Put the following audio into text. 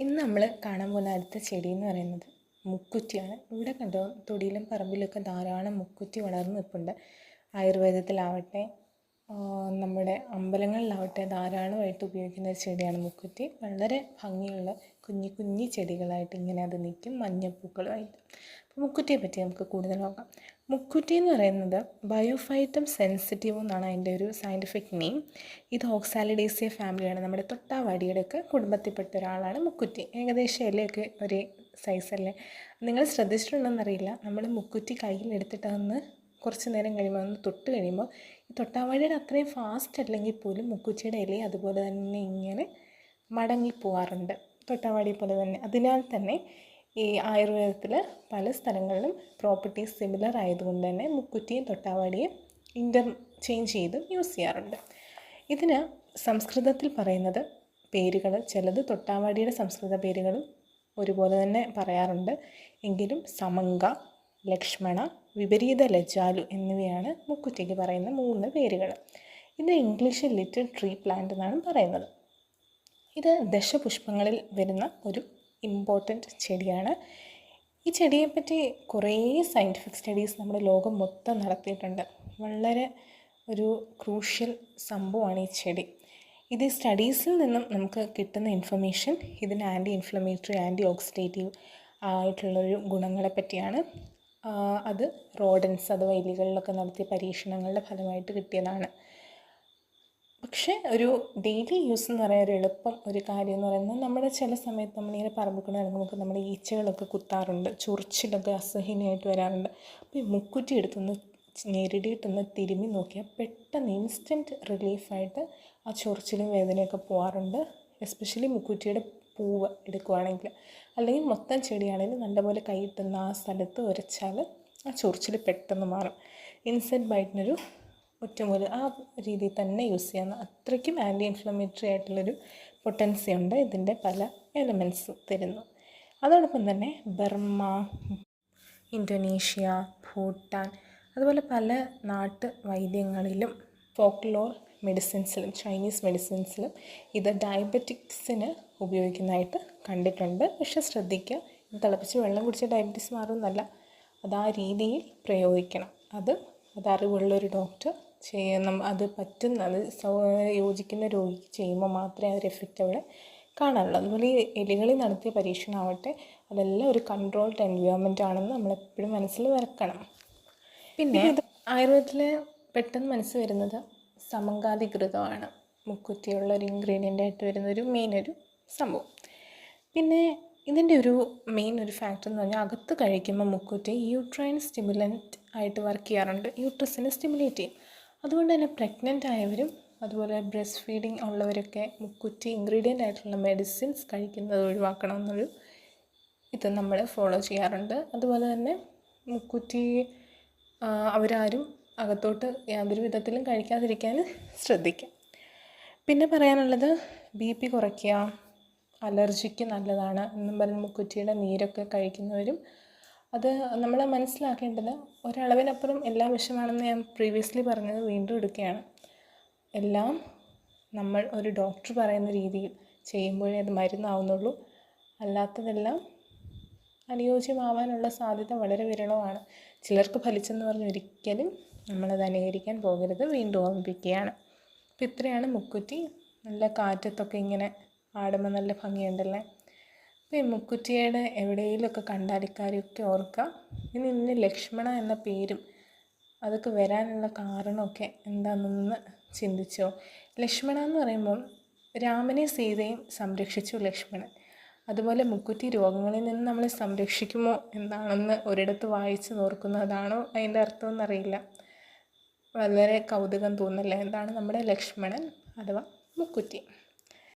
ഇന്ന് നമ്മൾ കാണാൻ പോകുന്ന അടുത്ത ചെടി എന്ന് പറയുന്നത് മുക്കുറ്റിയാണ്. ഇവിടെ കണ്ടോ? തൊടിയിലും പറമ്പിലൊക്കെ ധാരാളം മുക്കുറ്റി വളർന്നു നിൽപ്പുണ്ട്. ആയുർവേദത്തിലാവട്ടെ നമ്മുടെ അമ്പലങ്ങളിലാവട്ടെ ധാരാളമായിട്ട് ഉപയോഗിക്കുന്ന ഒരു ചെടിയാണ് മുക്കുറ്റി. വളരെ ഭംഗിയുള്ള കുഞ്ഞി കുഞ്ഞി ചെടികളായിട്ട് ഇങ്ങനെ അത് നിൽക്കും. മഞ്ഞപ്പൂക്കളുമായിട്ട് അപ്പോൾ മുക്കുറ്റിയെ പറ്റി നമുക്ക് കൂടുതൽ നോക്കാം. മുക്കുറ്റി എന്ന് പറയുന്നത് ബയോഫൈറ്റം സെൻസിറ്റീവ് എന്നാണ് അതിന്റെ ഒരു സയന്റിഫിക് നെയിം ഇത് ഓക്സാലിഡേസിയ ഫാമിലിയാണ്. നമ്മുടെ തൊട്ടാവാടിയുടെയൊക്കെ കുടുംബത്തിൽപ്പെട്ട ഒരാളാണ് മുക്കുറ്റി. ഏകദേശം ഇലയൊക്കെ ഒരേ സൈസല്ലേ നിങ്ങൾ ശ്രദ്ധിച്ചിട്ടുണ്ടെന്നറിയില്ല. നമ്മൾ മുക്കുറ്റി കയ്യിലെടുത്തിട്ട് അതൊന്ന് കുറച്ച് നേരം കഴിയുമ്പോൾ ഒന്ന് തൊട്ട് കഴിയുമ്പോൾ ഈ തൊട്ടാവാടിയുടെ അത്രയും ഫാസ്റ്റ് അല്ലെങ്കിൽ പോലും മുക്കുറ്റിയുടെ ഇല അതുപോലെ തന്നെ ഇങ്ങനെ മടങ്ങി പോവാറുണ്ട് തൊട്ടാവാടിയെ പോലെ തന്നെ. അതിനാൽ തന്നെ ഈ ആയുർവേദത്തിൽ പല സ്ഥലങ്ങളിലും പ്രോപ്പർട്ടീസ് സിമിലർ ആയതുകൊണ്ട് തന്നെ മുക്കുറ്റിയും തൊട്ടാവാടിയും ഇന്റർ ചേഞ്ച് ചെയ്ത് യൂസ് ചെയ്യാറുണ്ട്. ഇതിന് സംസ്കൃതത്തിൽ പറയുന്നത് പേരുകൾ ചിലത് തൊട്ടാവാടിയുടെ സംസ്കൃത പേരുകളും ഒരുപോലെ തന്നെ പറയാറുണ്ട്. എങ്കിലും സമങ്ക ലക്ഷ്മണ വിപരീത ലജാലു എന്നിവയാണ് മുക്കുറ്റിക്ക് പറയുന്ന മൂന്ന് പേരുകൾ. ഇത് ഇംഗ്ലീഷിൽ ലിറ്റിൽ ട്രീ പ്ലാന്റ് എന്നാണ് പറയുന്നത്. ഇത് ദശപുഷ്പങ്ങളിൽ വരുന്ന ഒരു ഇമ്പോർട്ടന്റ് ചെടിയാണ്. ഈ ചെടിയെപ്പറ്റി കുറേ സയന്റിഫിക് സ്റ്റഡീസ് നമ്മുടെ ലോകം മൊത്തം നടത്തിയിട്ടുണ്ട്. വളരെ ഒരു ക്രൂഷ്യൽ സംഭവമാണ് ഈ ചെടി. ഇത് സ്റ്റഡീസിൽ നിന്നും നമുക്ക് കിട്ടുന്ന ഇൻഫർമേഷൻ ഇതിന് ആന്റി ഇൻഫ്ലമേറ്ററി ആന്റി ഓക്സിഡേറ്റീവ് ആയിട്ടുള്ളൊരു ഗുണങ്ങളെ പറ്റിയാണ്. അത് റോഡൻസ് അഥവാ എലികളിലൊക്കെ നടത്തിയ പരീക്ഷണങ്ങളുടെ ഫലമായിട്ട് കിട്ടിയതാണ്. പക്ഷേ ഒരു ഡെയിലി യൂസ് എന്ന് പറയാൻ ഒരു എളുപ്പം ഒരു കാര്യം എന്ന് പറയുന്നത് നമ്മുടെ ചില സമയത്ത് നമ്മളിങ്ങനെ പറമ്പിക്കൂടെ ഇറങ്ങുമ്പോൾ നമ്മുടെ ഈച്ചകളൊക്കെ കുത്താറുണ്ട് ചൊറിച്ചിലൊക്കെ അസഹനീയമായിട്ട് വരാറുണ്ട്. അപ്പോൾ ഈ മുക്കുറ്റി എടുത്തൊന്ന് നേരിടിയിട്ടൊന്ന് തിരുമ്മി നോക്കിയാൽ പെട്ടെന്ന് ഇൻസ്റ്റന്റ് റിലീഫായിട്ട് ആ ചൊറിച്ചിലും വേദനയൊക്കെ പോകാറുണ്ട് എസ്പെഷ്യലി മുക്കുറ്റിയുടെ പൂവ് എടുക്കുവാണെങ്കിൽ. അല്ലെങ്കിൽ മൊത്തം ചെടിയാണെങ്കിൽ നല്ലപോലെ കൈയിട്ടുന്ന ആ സ്ഥലത്ത് ഉരച്ചാൽ ആ ചൊറിച്ചിൽ പെട്ടെന്ന് മാറും. ഇൻസെക്ട് ബൈറ്റിനൊരു ഒറ്റമൂൽ ആ രീതിയിൽ തന്നെ യൂസ് ചെയ്യാവുന്ന അത്രയ്ക്കും ആന്റി ഇൻഫ്ലമേറ്ററി ആയിട്ടുള്ളൊരു പൊട്ടൻസി ഉണ്ട്. ഇതിന്റെ പല എലമെന്റ്സ് തരുന്നു. അതോടൊപ്പം തന്നെ ബർമ ഇന്തോനേഷ്യ ഭൂട്ടാൻ അതുപോലെ പല നാട്ട് വൈദ്യങ്ങളിലും ഫോക്ലോർ മെഡിസിൻസിലും ചൈനീസ് മെഡിസിൻസിലും ഇത് ഡയബറ്റിക്സിന് ഉപയോഗിക്കുന്നതായിട്ട് കണ്ടിട്ടുണ്ട്. പക്ഷേ ശ്രദ്ധിക്കുക ഇത് തിളപ്പിച്ച് വെള്ളം കുടിച്ച് ഡയബറ്റീസ് മാറുന്നല്ല അത് ആ രീതിയിൽ പ്രയോഗിക്കണം. അത് അത് അറിവുള്ളൊരു ഡോക്ടർ ചെയ്യണം. അത് പറ്റുന്ന അത് യോജിക്കുന്ന രോഗിക്ക് ചെയ്യുമ്പോൾ മാത്രമേ അതൊരു എഫക്റ്റ് അവിടെ കാണാനുള്ളൂ. അതുപോലെ ഈ എലികളിൽ നടത്തിയ പരീക്ഷണമാവട്ടെ അതെല്ലാം ഒരു കൺട്രോൾഡ് എൻവയോൺമെന്റ് ആണെന്ന് നമ്മളെപ്പോഴും മനസ്സിൽ വെക്കണം. പിന്നെ ആയുർവേദത്തിൽ പെട്ടെന്ന് മനസ്സിൽ വരുന്നത് സമങ്കാതികൃതമാണ് മുക്കുറ്റിയുള്ള ഒരു ഇൻഗ്രീഡിയന്റ് ആയിട്ട് വരുന്ന ഒരു മെയിൻ ഒരു സംഭവം. പിന്നെ ഇതിന്റെ ഒരു മെയിൻ ഒരു ഫാക്ടർ എന്ന് പറഞ്ഞാൽ അകത്ത് കഴിക്കുമ്പോൾ മുക്കുറ്റി യൂട്രൈൻ സ്റ്റിമുലന്റ് ആയിട്ട് വർക്ക് ചെയ്യാറുണ്ട്. യൂട്രസിനെ സ്റ്റിമുലേറ്റ് ചെയ്യും. അതുകൊണ്ട് തന്നെ പ്രഗ്നന്റ് ആയവരും അതുപോലെ ബ്രസ്റ്റ് ഫീഡിങ് ഉള്ളവരൊക്കെ മുക്കുറ്റി ഇൻഗ്രീഡിയന്റ് ആയിട്ടുള്ള മെഡിസിൻസ് കഴിക്കുന്നത് ഒഴിവാക്കണമെന്നൊരു ഇത് നമ്മൾ ഫോളോ ചെയ്യാറുണ്ട്. അതുപോലെ തന്നെ മുക്കുറ്റി അവരാരും അകത്തോട്ട് യാതൊരു വിധത്തിലും കഴിക്കാതിരിക്കാൻ ശ്രദ്ധിക്കാം. പിന്നെ പറയാനുള്ളത് ബി പി കുറയ്ക്കുക അലർജിക്ക് നല്ലതാണ് എന്നും പറഞ്ഞ് മുക്കുറ്റിയുടെ നീരൊക്കെ കഴിക്കുന്നവരും അത് നമ്മൾ മനസ്സിലാക്കേണ്ടത് ഒരളവിനപ്പുറം എല്ലാം വിഷമാണെന്ന് ഞാൻ പ്രീവിയസ്ലി പറഞ്ഞത് വീണ്ടും എടുക്കുകയാണ്. എല്ലാം നമ്മൾ ഒരു ഡോക്ടർ പറയുന്ന രീതിയിൽ ചെയ്യുമ്പോഴേ അത് മരുന്നാവുന്നുള്ളൂ. അല്ലാത്തതെല്ലാം അനുയോജ്യമാവാനുള്ള സാധ്യത വളരെ വിരളമാണ്. ചിലർക്ക് ഫലിച്ചെന്ന് പറഞ്ഞ് ഒരിക്കലും നമ്മളത് അനുകരിക്കാൻ പോകരുത് വീണ്ടും ഓർമ്മിപ്പിക്കുകയാണ്. അപ്പം ഇത്രയാണ് മുക്കുറ്റി. നല്ല കാറ്റത്തൊക്കെ ഇങ്ങനെ ആടുമ്പോൾ നല്ല ഭംഗിയുണ്ടല്ലേ? അപ്പോൾ ഈ മുക്കുറ്റിയുടെ എവിടെയെങ്കിലുമൊക്കെ കണ്ടാൽ ഇക്കാര്യമൊക്കെ ഓർക്കുക ഇനി ഇന്ന് ലക്ഷ്മണ എന്ന പേരും അതൊക്കെ വരാനുള്ള കാരണമൊക്കെ എന്താണെന്നൊന്ന് ചിന്തിച്ചോ. ലക്ഷ്മണ എന്ന് പറയുമ്പോൾ രാമനെ സീതയും സംരക്ഷിച്ചു ലക്ഷ്മണൻ. അതുപോലെ മുക്കുറ്റി രോഗങ്ങളിൽ നിന്ന് നമ്മളെ സംരക്ഷിക്കുമോ എന്താണെന്ന് ഒരിടത്ത് വായിച്ച് നോർക്കുന്നതാണോ അതിന്റെ അർത്ഥമെന്ന് അറിയില്ല. വളരെ കൗതുകം തോന്നല്ലേ? എന്താണ് നമ്മുടെ ലക്ഷ്മണൻ അഥവാ മുക്കുറ്റി.